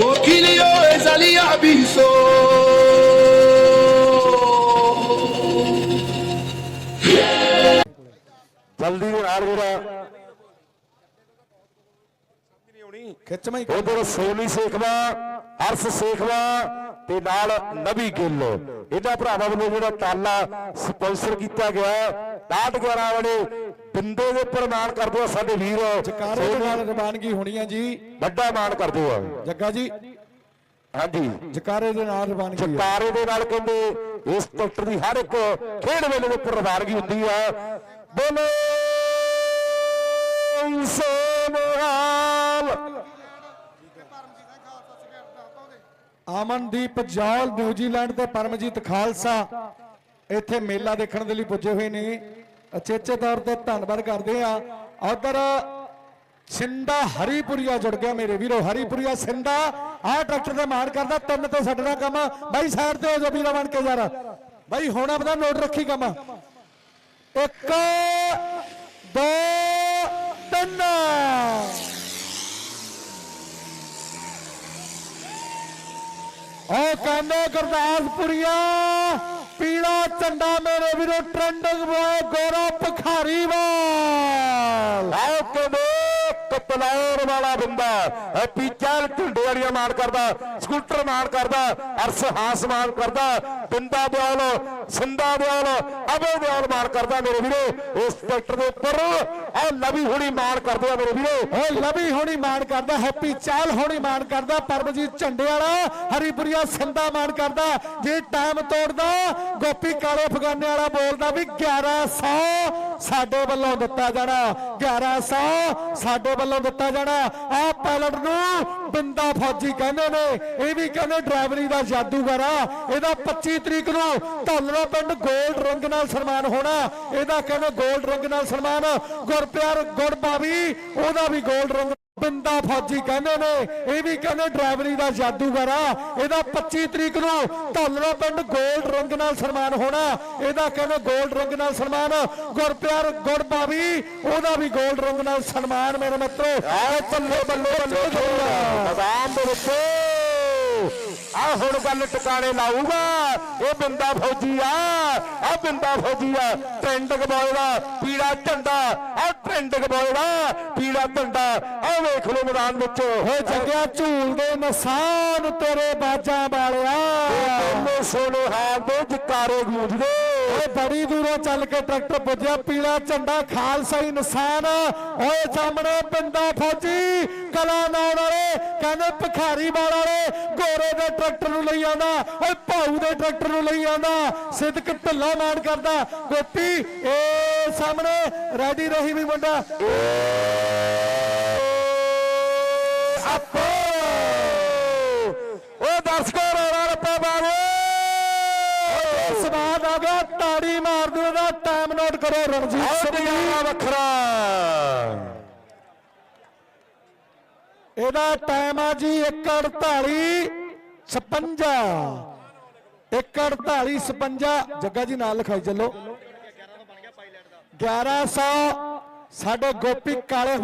mokili oyo ezali ya biso. ਜਲਦੀ ਨਾਲ ਜਿਹੜਾ ਖਿੱਚਵਾਂ ਹੀ ਉਧਰ ਸੋਨੀ ਸੇਖਵਾ ਅਰਸ ਸੇਖਵਾ ਤੇ ਨਾਲ ਨਬੀ ਗਿੱਲ। ਇਹਨਾਂ ਭਰਾਵਾਂ ਵੱਲੋਂ ਜਿਹੜਾ ਤਾਲਾ ਸਪਾਂਸਰ ਕੀਤਾ ਗਿਆ 11 ਵਾਲੇ ਬਿੰਦੇ ਦੇ ਉੱਪਰ ਮਾਣ ਕਰਦੇ ਆ ਸਾਡੇ ਵੀਰ। ਜਕਾਰੇ ਦੇ ਨਾਲ ਰਵਾਨਗੀ ਹੋਣੀ ਆ ਜੀ। ਵੱਡਾ ਮਾਣ ਕਰਦੇ ਆ ਜੱਗਾ ਜੀ। ਹਾਂਜੀ। ਜਕਾਰੇ ਦੇ ਨਾਲ ਰਵਾਨਗੀ ਆ। ਚਕਾਰੇ ਦੇ ਨਾਲ ਕਹਿੰਦੇ ਇਸ ਟਰੈਕਟਰ ਦੀ ਹਰ ਇੱਕ ਖੇਡ ਵੇਲੇ ਦੇ ਉੱਪਰ ਰਵਾਨਗੀ ਹੁੰਦੀ ਆ। ਬੋਲੇ ਸੋਨਹਾਲ ਅਮਨਦੀਪ ਜੌਲ, ਨਿਊਜ਼ੀਲੈਂਡ ਤੇ ਪਰਮਜੀਤ ਖਾਲਸਾ। ਇੱਥੇ ਮੇਲਾ ਦੇਖਣ ਦੇ ਲਈ ਪੁੱਜੇ ਹੋਏ ਨੇ। ਅਚੇਚੇ ਤੌਰ ਤੇ ਧੰਨਵਾਦ ਕਰਦੇ ਆ ਉਧਰ ਸਿੰਦਾ ਹਰੀਪੁਰੀਆ ਜੁੜ ਗਿਆ ਮੇਰੇ ਵੀਰੋ। ਹਰੀਪੁਰੀਆ ਸਿੰਦਾ ਆਹ ਟਰੈਕਟਰ ਤੇ ਮਾਰ ਕਰਦਾ, ਤਿੰਨ ਤੇ ਛੱਡਣਾ ਕੰਮ। ਬਾਈ ਸਾਈਡ ਤੇ ਹੋ ਜਾ ਵੀਰਾ ਬਣ ਕੇ ਯਾਰ। ਬਾਈ ਹੁਣ ਆਪਦਾ ਨੋਟ ਰੱਖੀ ਕੰਮ। ਇੱਕ, ਦੋ, ਤਿੰਨ। ਉਹ ਕਹਿੰਦੇ ਗੁਰਦਾਸਪੁਰੀਆ ਪੀਲਾ ਝੰਡਾ ਮੇਰੇ ਵੀਰੋ ਟ੍ਰੈਂਡਿੰਗ ਬੋਏ ਗੋਰਾ ਭਖਾਰੀ ਵਾਲ। ਆਓ ਕਹਿੰਦੇ ਵਾਲਾ ਬੰਦਾ। ਹੈਪੀ ਚਾਲ ਢੁੰਡੇ ਵਾਲੀਆਂ ਮਾਰ ਕਰਦਾ, ਸਕੂਟਰ ਮਾਰ ਕਰਦਾ, ਅਰਸ ਹਾਸ ਮਾਰ ਕਰਦਾ, ਬਿੰਦਾ ਦਿਆਲ ਸਿੰਦਾ ਦਿਆਲ ਅਬੇ ਦਿਆਲ ਮਾਰ ਕਰਦਾ ਮੇਰੇ ਵੀਰੋ। ਇਸ ਟਰੈਕਟਰ ਦੇ ਉੱਪਰ ਆ ਲਵੀ ਹੁਣੀ ਮਾਰ ਕਰਦੇ ਆ ਮੇਰੇ ਵੀਰੋ। ਉਹ ਲਵੀ ਹੋਣੀ ਮਾਣ ਕਰਦਾ, ਹੈਪੀ ਚਹਿਲ ਹੋਣੀ ਮਾਣ ਕਰਦਾ, ਪਰਮਜੀਤ ਝੰਡੇ ਵਾਲਾ, ਹਰੀਪੁਰੀਆ ਸਿੰਦਾ ਮਾਣ ਕਰਦਾ। ਜੇ ਟਾਈਮ ਤੋੜਦਾ, ਗੋਪੀ ਕਾਲੇ ਫਗਾਨੇ ਵਾਲਾ ਬੋਲਦਾ ਵੀ 1100 ਸਾਡੇ ਵੱਲੋਂ ਦਿੱਤਾ ਜਾਣਾ। 1100 ਸਾਡੇ ਵੱਲੋਂ ਦਿੱਤਾ ਜਾਣਾ। ਆ ਪਾਇਲਟ ਨੂੰ ਬਿੰਦਾ ਫੌਜੀ ਕਹਿੰਦੇ ਨੇ। ਇਹ ਵੀ ਕਹਿੰਦੇ ਡਰਾਈਵਰੀ ਦਾ ਜਾਦੂਗਰ ਆ। ਇਹਦਾ 25 ਤਰੀਕ ਨੂੰ ਧਾਲਵਾ ਪਿੰਡ ਗੋਲਡ ਰੰਗ ਨਾਲ ਸਨਮਾਨ ਹੋਣਾ। ਇਹਦਾ ਕਹਿੰਦੇ ਗੋਲਡ ਰੰਗ ਨਾਲ ਸਨਮਾਨ। ਗੁਰਪਿਆਰ ਗੁਰਬਾਵੀ ਉਹਦਾ ਵੀ ਗੋਲਡ ਰੰਗ ਬਿੰਦਾ ਫੌਜੀ ਕਹਿੰਦੇ ਨੇ ਇਹ ਵੀ ਕਹਿੰਦੇ ਡਰਾਈਵਰੀ ਦਾ ਜਾਦੂਗਰ ਆ। ਇਹਦਾ 25 ਤਰੀਕ ਨੂੰ ਧਾਲਣਾ ਪਿੰਡ ਗੋਲਡ ਰੰਗ ਨਾਲ ਸਨਮਾਨ ਹੋਣਾ। ਇਹਦਾ ਕਹਿੰਦੇ ਗੋਲਡ ਰੰਗ ਨਾਲ ਸਨਮਾਨ। ਗੁਰਪਿਆਰ ਗੁਰਬਾਵੀ ਉਹਦਾ ਵੀ ਗੋਲਡ ਰੰਗ ਨਾਲ ਸਨਮਾਨ ਮੇਰੇ ਮਿੱਤਰੋ। ਬੱਲੇ ਬੱਲੇ ਬੱਲੇ ਮੈਦਾਨ ਦੇ ਵਿੱਚ ਆ ਹੁਣ ਗੱਲ ਟਿਕਾਣੇ ਲਾਊਗਾ। ਇਹ ਬਿੰਦਾ ਫੌਜੀ ਆ ਆ ਬਿੰਦਾ ਫੌਜੀ ਆ। ਟ੍ਰੈਂਡਿੰਗ ਦਾ ਪੀੜਾ ਝੰਡਾ ਆ ਟ੍ਰੈਂਡਿੰਗ ਦਾ ਪੀੜਾ ਝੰਡਾ। ਆ ਵੇਖ ਲਓ ਮੈਦਾਨ ਵਿੱਚ। ਓ ਜੱਗਿਆ ਝੂਲ ਦੇ ਨਿਸ਼ਾਨ ਤੇਰੇ ਬਾਜਾਂ ਵਾਲਿਆ। ਕਿੰਨੇ ਸੋਨੇ ਹਾਲ ਦੇ ਜਕਾਰੇ ਗੂੰਜਦੇ। ਓਏ ਬੜੀ ਦੂਰੋਂ ਚੱਲ ਕੇ ਟਰੈਕਟਰ ਪੁੱਜਿਆ, ਪੀਲਾ ਝੰਡਾ, ਖਾਲਸਾ ਹੀ ਓਏ ਸਾਹਮਣੇ ਪਿੰਡਾ ਫੌਜੀ, ਕਲਾ ਨਾਉਣ ਵਾਲੇ, ਕਹਿੰਦੇ ਭਖਾਰੀ ਵਾਲ ਵਾਲੇ, ਗੋਰੇ ਦੇ ਟਰੈਕਟਰ ਨੂੰ ਲਈ ਆਉਂਦਾ, ਓਏ ਭਾਊ ਦੇ ਟਰੈਕਟਰ ਨੂੰ ਲਈ ਆਉਂਦਾ, ਸਿੱਧਕ ਢਿੱਲਾ ਮਾਨ ਕਰਦਾ। ਗੋਪੀ, ਏ ਸਾਹਮਣੇ ਰੈਡੀ ਰਹੀ ਵੀ ਮੁੰਡਾ। ਆਪੋ ਤਾੜੀ ਮਾਰ ਦਿਓ ਦਾ ਟਾਈਮ ਨੋਟ ਕਰੋ ਰਣਜੀਤ ਸਿੰਘ ਵੱਖਰਾ। ਇਹਦਾ ਟਾਈਮ ਆ ਜੀ 1:48 56 1:48 56 ਜੱਗਾ ਜੀ ਨਾਲ ਲਿਖਾਈ ਚੱਲੋ। 1100 ਸਾਡੇ ਗੋਪੀ ਕਾਲੇ